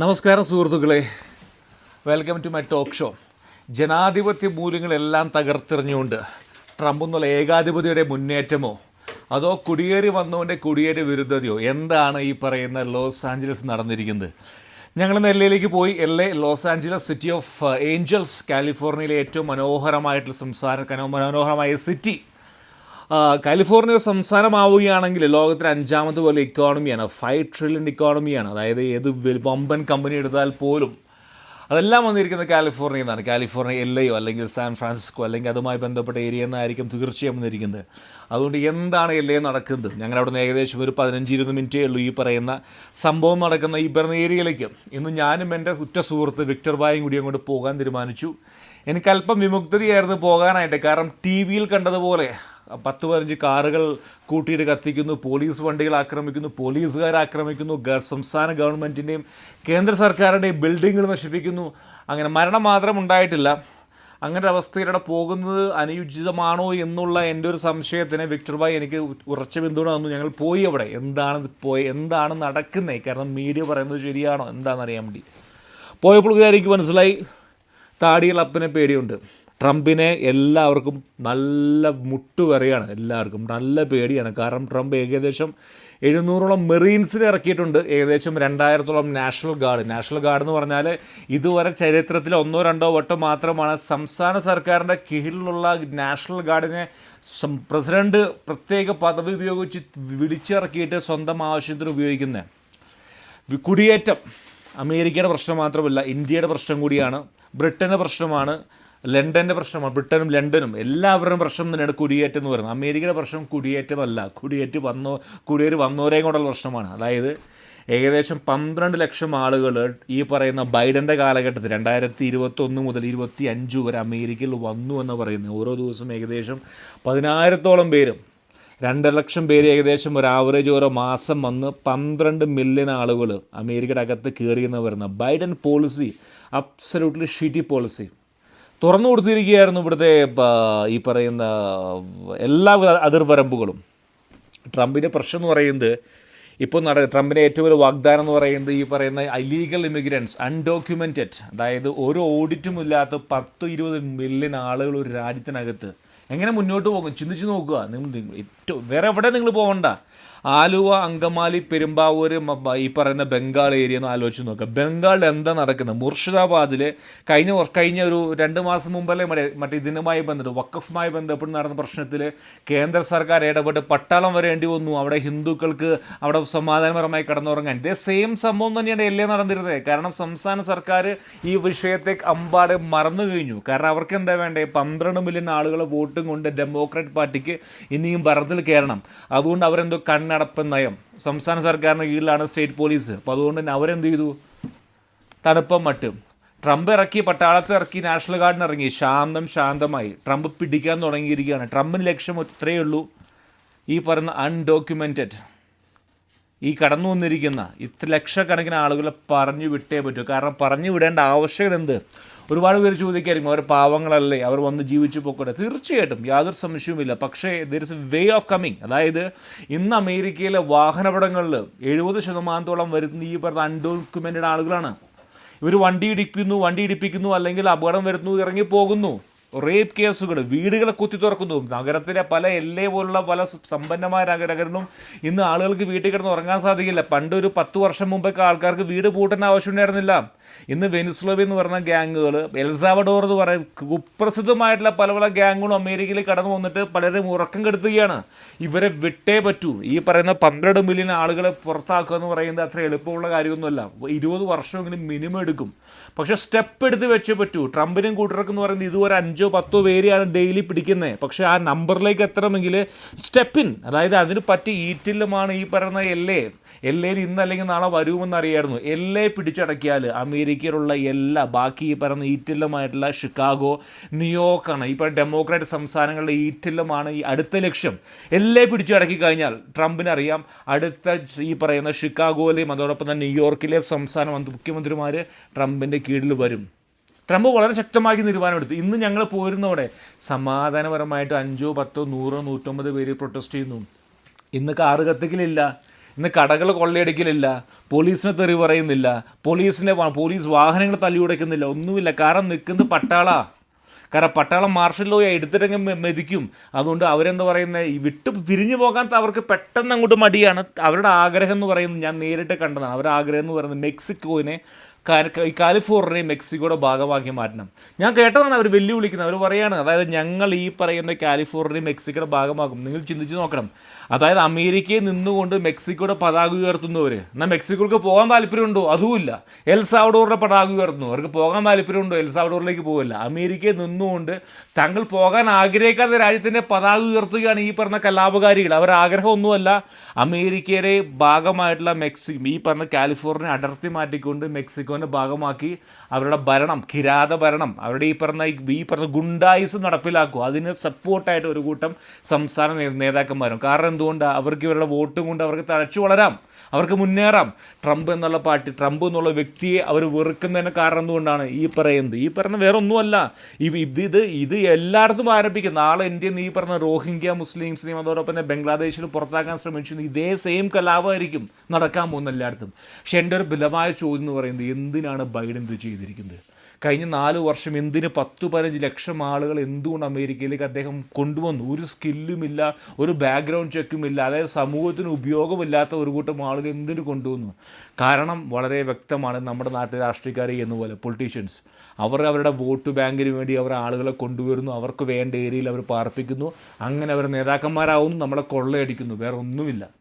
നമസ്കാരം സുഹൃത്തുക്കളെ. Welcome to my talk show ജനാധിപത്യ മൂല്യങ്ങളെല്ലാം തകർത്തെറിഞ്ഞുകൊണ്ട് ട്രംപ് എന്നുള്ള ഏകാധിപതിയുടെ മുന്നേറ്റമോ അതോ കുടിയേറി വന്നവന്റെ കുടിയേറ്റ വിരുദ്ധതയോ എന്താണ് ഈ പറയുന്ന ലോസ് ആഞ്ചലസ് നടന്നിരിക്കുന്നത്? ഞങ്ങൾ നെല്ലയിലേക്ക് പോയി. L A Los Angeles city of angels കാലിഫോർണിയയിലെ ഏറ്റവും മനോഹരമായിട്ടുള്ള സംസാര മനോഹരമായ സിറ്റി കാലിഫോർണിയ സംസ്ഥാനമാവുകയാണെങ്കിൽ ലോകത്തിലെ അഞ്ചാമത് പോലെ ഇക്കോണമിയാണ് ഫൈവ് ട്രില്യൺ ഇക്കോണമിയാണ് അതായത് ഏത് വമ്പൻ കമ്പനി എടുത്താൽ പോലും അതെല്ലാം വന്നിരിക്കുന്നത് കാലിഫോർണിയയിൽ നിന്നാണ്. കാലിഫോർണിയ എൽ എയോ അല്ലെങ്കിൽ സാൻ ഫ്രാൻസിസ്കോ അല്ലെങ്കിൽ അതുമായി ബന്ധപ്പെട്ട ഏരിയ എന്നായിരിക്കും തീർച്ചയായും വന്നിരിക്കുന്നത്. അതുകൊണ്ട് എന്താണ് എൽ എ നടക്കുന്നത്? ഞങ്ങൾ അവിടെ നിന്ന് ഏകദേശം ഒരു പതിനഞ്ച് ഇരുപത് മിനിറ്റേ ഉള്ളൂ ഈ പറയുന്ന സംഭവം നടക്കുന്ന ഈ പറയുന്ന ഏരിയയിലേക്ക് ഇന്ന് ഞാനും എന്റെ ഉറ്റ സുഹൃത്ത് വിക്ടർ ബായും കൂടി അങ്ങോട്ട് പോകാൻ തീരുമാനിച്ചു. എനിക്ക് അല്പം വിമുക്തതയായിരുന്നു പോകാനായിട്ട്. കാരണം ടി വിയിൽ കണ്ടതുപോലെ പത്ത് പതിനഞ്ച് കാറുകൾ കൂട്ടിയിട്ട് കത്തിക്കുന്നു പോലീസ് വണ്ടികൾ ആക്രമിക്കുന്നു പോലീസുകാർ ആക്രമിക്കുന്നു സംസ്ഥാന ഗവൺമെന്റിന്റെയും കേന്ദ്ര സർക്കാരിന്റെയും ബിൽഡിങ്ങുകൾ നശിപ്പിക്കുന്നു. അങ്ങനെ മരണം മാത്രം ഉണ്ടായിട്ടില്ല. അങ്ങനെ ഒരു അവസ്ഥയിലൂടെ പോകുന്നത് അനുയോജിതമാണോ എന്നുള്ള എന്റെ ഒരു സംശയത്തിന് വിക്ടർ ഭായ് എനിക്ക് ഉറച്ച പിന്തുണ തന്നു. ഞങ്ങൾ പോയി അവിടെ. എന്താണ് പോയി? എന്താണ് നടക്കുന്നത് കാരണം മീഡിയ പറയുന്നത് ശരിയാണോ? എന്താണെന്ന് അറിയാൻ വേണ്ടി. പോയപ്പോൾ എനിക്ക് മനസ്സിലായി. താടിയിൽ അപ്പനെ പേടിയുണ്ട്. ട്രംപിനെ എല്ലാവർക്കും നല്ല മുട്ടുവരെയാണ് എല്ലാവർക്കും നല്ല പേടിയാണ്. കാരണം ട്രംപ് ഏകദേശം എഴുന്നൂറോളം മെറീൻസിനെ ഇറക്കിയിട്ടുണ്ട്. ഏകദേശം രണ്ടായിരത്തോളം നാഷണൽ ഗാർഡ്. നാഷണൽ ഗാർഡ് എന്ന് പറഞ്ഞാൽ ഇതുവരെ ചരിത്രത്തിൽ ഒന്നോ രണ്ടോ വട്ടം മാത്രമാണ് സംസ്ഥാന സർക്കാരിന്റെ കീഴിലുള്ള നാഷണൽ ഗാർഡിനെ പ്രസിഡന്റ് പ്രത്യേക പദവി ഉപയോഗിച്ച് വിളിച്ചിറക്കിയിട്ട് സ്വന്തം ആവശ്യത്തിന് ഉപയോഗിക്കുന്നത്. കുടിയേറ്റം. അമേരിക്കയുടെ പ്രശ്നം മാത്രമല്ല ഇന്ത്യയുടെ പ്രശ്നം കൂടിയാണ് ബ്രിട്ടന്റെ പ്രശ്നമാണ് ലണ്ടന്റെ പ്രശ്നമാണ് ബ്രിട്ടനും ലണ്ടനും എല്ലാവരുടെയും പ്രശ്നം തന്നെയാണ് കുടിയേറ്റം എന്ന് പറയുന്നത്. അമേരിക്കയുടെ പ്രശ്നം കുടിയേറ്റമല്ല. കുടിയേറ്റ് വന്നോ കുടിയേറി വന്നവരെയും കൊണ്ടുള്ള പ്രശ്നമാണ്. അതായത് ഏകദേശം പന്ത്രണ്ട് ലക്ഷം ആളുകൾ ഈ പറയുന്ന ബൈഡന്റെ കാലഘട്ടത്തിൽ രണ്ടായിരത്തി ഇരുപത്തൊന്ന് മുതൽ ഇരുപത്തി അഞ്ച് വരെ അമേരിക്കയിൽ വന്നു എന്ന് പറയുന്നത്. ഓരോ ദിവസം ഏകദേശം പതിനായിരത്തോളം പേരും രണ്ടര ലക്ഷം പേര് ഏകദേശം ഒരു ആവറേജ് ഓരോ മാസം വന്ന് പന്ത്രണ്ട് മില്യൺ ആളുകൾ അമേരിക്കയുടെ അകത്ത് കയറിയെന്ന് പറയുന്നത്. Biden policy absolutely shitty policy തുറന്നു കൊടുത്തിരിക്കുകയായിരുന്നു ഇവിടുത്തെ ഈ പറയുന്ന എല്ലാ അതിർവരമ്പുകളും. ട്രംപിന്റെ പ്രശ്നം എന്ന് പറയുന്നത് ഇപ്പോൾ നട ട്രംപിന്റെ ഏറ്റവും വലിയ വാഗ്ദാനം എന്ന് പറയുന്നത് ഈ പറയുന്ന അലീഗൽ ഇമിഗ്രൻസ് അൺഡോക്യുമെന്റഡ് അതായത് ഒരു ഓഡിറ്റും ഇല്ലാത്ത പത്ത് ഇരുപത് മില്യൺ ആളുകൾ ഒരു രാജ്യത്തിനകത്ത്. എങ്ങനെ മുന്നോട്ട് പോകും? ചിന്തിച്ച് നോക്കുക. നിങ്ങൾ ഏറ്റവും വേറെ എവിടെ നിങ്ങൾ പോകണ്ട ആലുവ അങ്കമാലി പെരുമ്പാവൂർ മ- ഈ പറയുന്ന ബംഗാൾ ഏരിയ എന്ന് ആലോചിച്ച് നോക്കുക ബംഗാളിൽ എന്താ നടക്കുന്നത്? മുർഷിദാബാദിൽ കഴിഞ്ഞ കഴിഞ്ഞ ഒരു രണ്ട് മാസം മുമ്പല്ലേ മറ്റേ മറ്റേ ഇതിനുമായി ബന്ധപ്പെട്ട് വക്കഫുമായി ബന്ധപ്പെട്ട് നടന്ന പ്രശ്നത്തിൽ കേന്ദ്ര സർക്കാർ ഇടപെട്ട് പട്ടാളം വരേണ്ടി വന്നു. അവിടെ ഹിന്ദുക്കൾക്ക് അവിടെ സമാധാനപരമായി കടന്നുറങ്ങാൻ. ഇതേ സെയിം സംഭവം തന്നെയാണ് എല്ലേ നടന്നിരുന്നത്. കാരണം സംസ്ഥാന സർക്കാർ ഈ വിഷയത്തെ അമ്പാട് മറന്നു കഴിഞ്ഞു. കാരണം അവർക്ക് എന്താ വേണ്ടേ? പന്ത്രണ്ട് മില്യൺ ആളുകളെ വോട്ടും കൊണ്ട് ഡെമോക്രാറ്റ് പാർട്ടിക്ക് ഇനിയും ഭരണത്തിൽ കയറണം അതുകൊണ്ട് അവരെന്തോ കണ്ണടപ്പ് നയം. സംസ്ഥാന സർക്കാരിന് കീഴിലാണ് സ്റ്റേറ്റ് പോലീസ്. അപ്പോൾ അതുകൊണ്ട് തന്നെ അവരെന്ത് ചെയ്തു? തണുപ്പം മട്ടും. ട്രംപ് ഇറക്കി പട്ടാളത്ത് ഇറക്കി നാഷണൽ ഗാർഡിന് ഇറങ്ങി. ശാന്തം ശാന്തമായി. ട്രംപ് പിടിക്കാൻ തുടങ്ങിയിരിക്കുകയാണ്. ട്രംപിന് ലക്ഷ്യം ഇത്രയേ ഉള്ളൂ. ഈ പറയുന്ന അൺഡോക്യുമെന്റഡ് ഈ കടന്നു വന്നിരിക്കുന്ന ഇത്ര ലക്ഷക്കണക്കിന് ആളുകളെ പറഞ്ഞു വിട്ടേ പറ്റൂ. കാരണം പറഞ്ഞു വിടേണ്ട ആവശ്യകത എന്ത്? ഒരുപാട് പേര് ചോദിക്കായിരിക്കും അവർ പാവങ്ങളല്ലേ അവർ വന്ന് ജീവിച്ചു പോക്കോട്ടെ. തീർച്ചയായിട്ടും യാതൊരു സംശയവുമില്ല പക്ഷേ there is a way of coming അതായത് ഇന്ന് അമേരിക്കയിലെ വാഹനപടങ്ങളിൽ എഴുപത് ശതമാനത്തോളം വരുന്ന ഈ പറഞ്ഞ അൺഡോക്യുമെന്റഡ് ആളുകളാണ്. ഇവർ വണ്ടി ഇടിപ്പിക്കുന്നു വണ്ടി ഇടിപ്പിക്കുന്നു അല്ലെങ്കിൽ അപകടം വരുന്നു ഇറങ്ങി പോകുന്നു റേപ്പ് കേസുകൾ വീടുകളെ കുത്തി തുറക്കുന്നു. നഗരത്തിലെ പല എല്ലേ പോലുള്ള പല സമ്പന്നമായ നഗരങ്ങളിലും ഇന്ന് ആളുകൾക്ക് വീട്ടിൽ കിടന്ന് ഉറങ്ങാൻ സാധിക്കില്ല. പണ്ട് ഒരു പത്ത് വർഷം മുമ്പൊക്കെ ആൾക്കാർക്ക് വീട് പൂട്ടേണ്ട ആവശ്യമുണ്ടായിരുന്നില്ല. ഇന്ന് വെനിസ്ലോബി എന്ന് പറഞ്ഞ ഗ്യാങ്ങുകൾ എൽസാവഡോർ എന്ന് പറയുന്ന കുപ്രസിദ്ധമായിട്ടുള്ള പല പല ഗ്യാങ്ങുകളും അമേരിക്കയിൽ കടന്നു വന്നിട്ട് പലരും ഉറക്കം കെടുത്തുകയാണ്. ഇവരെ വിട്ടേ പറ്റൂ. ഈ പറയുന്ന പന്ത്രണ്ട് മില്യൺ ആളുകളെ പുറത്താക്കുക എന്ന് പറയുന്നത് അത്ര എളുപ്പമുള്ള കാര്യമൊന്നുമല്ല. ഇരുപത് വർഷമെങ്കിലും മിനിമം എടുക്കും. പക്ഷേ സ്റ്റെപ്പ് എടുത്ത് വെച്ചേ പറ്റൂ. ട്രംപിനും കൂട്ടർക്ക് എന്ന് പറയുന്നത് ഇതുവരെ അഞ്ചോ പത്തോ പേരെയാണ് ഡെയിലി പിടിക്കുന്നത് പക്ഷേ ആ നമ്പറിലേക്ക് എത്തണമെങ്കിൽ സ്റ്റെപ്പിൻ അതായത് അതിന് പറ്റി ഈറ്റിലുമാണ് ഈ പറയുന്ന എല്ലേ എല്ലയിൽ ഇന്ന് അല്ലെങ്കിൽ നാളെ വരുമെന്ന് അറിയായിരുന്നു. എല്ലേ പിടിച്ചടക്കിയാൽ അമേരിക്കയിലുള്ള എല്ലാ ബാക്കി ഈ പറയുന്ന ഈറ്റില്ലമായിട്ടുള്ള ഷിക്കാഗോ ന്യൂയോർക്കാണ്. ഈ പറയുന്ന ഡെമോക്രാറ്റ് സംസ്ഥാനങ്ങളുടെ ഈറ്റില്ലമാണ് ഈ അടുത്ത ലക്ഷ്യം. എല്ലേ പിടിച്ചടക്കി കഴിഞ്ഞാൽ ട്രംപിനറിയാം അടുത്ത ഈ പറയുന്ന ഷിക്കാഗോയിലെയും അതോടൊപ്പം തന്നെ ന്യൂയോർക്കിലെ സംസ്ഥാന മന്ത്രി മുഖ്യമന്ത്രിമാർ ട്രംപിന്റെ കീഴിൽ വരും. ട്രംപ് വളരെ ശക്തമാക്കി തീരുമാനമെടുത്തു. ഇന്ന് ഞങ്ങൾ പോരുന്നവിടെ സമാധാനപരമായിട്ട് അഞ്ചോ പത്തോ നൂറോ നൂറ്റൊമ്പത് പേര് പ്രൊട്ടസ്റ്റ് ചെയ്യുന്നു. ഇന്ന് കാറ് കത്തിക്കലില്ല. ഇന്ന് കടകൾ കൊള്ളയടിക്കലില്ല. പോലീസിനെ തെറി പറയുന്നില്ല. പോലീസിനെ പോലീസ് വാഹനങ്ങൾ തല്ലിയുടയ്ക്കുന്നില്ല ഒന്നുമില്ല. കാരണം നിൽക്കുന്നത് പട്ടാള. കാരണം പട്ടാളം മാർഷൽ ലോ എടുത്തിട്ടെങ്കിൽ മെതിക്കും. അതുകൊണ്ട് അവരെന്താ പറയുന്നത് വിട്ട് പിരിഞ്ഞു പോകാൻ അവർക്ക് പെട്ടെന്ന് അങ്ങോട്ട് മടിയാണ്. അവരുടെ ആഗ്രഹം എന്ന് പറയുന്നത് ഞാൻ നേരിട്ട് കണ്ടതാണ്. അവരുടെ ആഗ്രഹം എന്ന് പറയുന്നത് മെക്സിക്കോവിനെ കാ- ഈ കാലിഫോർണിയ മെക്സിക്കോയുടെ ഭാഗമാക്കി മാറ്റണം. ഞാൻ കേട്ടതാണ് അവർ വെല്ലുവിളിക്കുന്നത്. അവർ പറയാണ് അതായത് ഞങ്ങൾ ഈ പറയുന്ന കാലിഫോർണിയ മെക്സിക്കോയുടെ ഭാഗമാക്കും. നിങ്ങൾ ചിന്തിച്ച് നോക്കണം. അതായത് അമേരിക്കയിൽ നിന്നുകൊണ്ട് മെക്സിക്കോയുടെ പതാക ഉയർത്തുന്നവർ എന്നാൽ മെക്സിക്കോക്ക് പോകാൻ താല്പര്യമുണ്ടോ? അതുമില്ല. എൽ സാവഡോറിന്റെ പതാക ഉയർത്തുന്നു. അവർക്ക് പോകാൻ താല്പര്യമുണ്ടോ? എൽ സാവഡോറിലേക്ക് പോകില്ല അമേരിക്കയിൽ നിന്നുകൊണ്ട് തങ്ങൾ പോകാൻ ആഗ്രഹിക്കാത്ത രാജ്യത്തിന്റെ പതാക ഉയർത്തുകയാണ് ഈ പറഞ്ഞ കലാപകാരികൾ. അവരുടെ ആഗ്രഹമൊന്നുമല്ല അമേരിക്കയുടെ ഭാഗമായിട്ടുള്ള മെക്സി ഈ പറഞ്ഞ കാലിഫോർണിയ അടർത്തി മാറ്റിക്കൊണ്ട് മെക്സിക്കോന്റെ ഭാഗമാക്കി അവരുടെ ഭരണം കിരാത ഭരണം അവരുടെ ഈ പറഞ്ഞ ഈ- പറഞ്ഞ ഗുണ്ടായിസ് നടപ്പിലാക്കും അതിന് സപ്പോർട്ടായിട്ട് ഒരു കൂട്ടം സംസ്ഥാന നേതാക്കന്മാരും. കാരണം എന്തുകൊണ്ടാണ് അവർക്ക് ഇവരുടെ വോട്ടും കൊണ്ട് അവർക്ക് തഴച്ചു വളരാം. അവർക്ക് മുന്നേറാം. ട്രംപ് എന്നുള്ള പാർട്ടി ട്രംപ് എന്നുള്ള വ്യക്തിയെ അവർ വെറുക്കുന്നതിന് കാരണം എന്തുകൊണ്ടാണ്? ഈ പറയുന്നത്. ഈ പറയുന്നത് വേറെ ഒന്നുമല്ല ഇത് ഇത് ഇത് എല്ലായിടത്തും ആരംഭിക്കും. നാളെ ഇന്ത്യയിൽ നിന്ന് ഈ പറഞ്ഞ റോഹിംഗ്യ മുസ്ലിംസിനെയും അതോടൊപ്പം തന്നെ ബംഗ്ലാദേശിൽ പുറത്താക്കാൻ ശ്രമിച്ചു. ഇതേ സെയിം കലാപമായിരിക്കും നടക്കാൻ പോകുന്ന എല്ലായിടത്തും. പക്ഷെ എന്റെ ഒരു ബലമായ ചോദ്യം എന്ന് പറയുന്നത് എന്തിനാണ് ബൈഡൻ ഇത് ചെയ്തിരിക്കുന്നത്? കഴിഞ്ഞ നാല് വർഷം എന്തിന് പത്ത് പതിനഞ്ച് ലക്ഷം ആളുകൾ എന്തുകൊണ്ട് അമേരിക്കയിലേക്ക് അദ്ദേഹം കൊണ്ടുവന്നു? ഒരു സ്കില്ലുമില്ല ഒരു ബാക്ക്ഗ്രൗണ്ട് ചെക്കുമില്ല അതായത് സമൂഹത്തിന് ഉപയോഗമില്ലാത്ത ഒരു കൂട്ടം ആളുകൾ എന്തിനു കൊണ്ടുവന്നു? കാരണം വളരെ വ്യക്തമാണ് നമ്മുടെ നാട്ടിലെ രാഷ്ട്രീയക്കാർ എന്നപോലെ പൊളിറ്റീഷ്യൻസ് അവർ അവരുടെ വോട്ട് ബാങ്കിന് വേണ്ടി അവർ ആളുകളെ കൊണ്ടുവരുന്നു. അവർക്ക് വേണ്ട ഏരിയയിൽ അവർ പാർപ്പിക്കുന്നു. അങ്ങനെ അവർ നേതാക്കന്മാരാവുന്നു. നമ്മളെ കൊള്ളയടിക്കുന്നു. വേറെ ഒന്നുമില്ല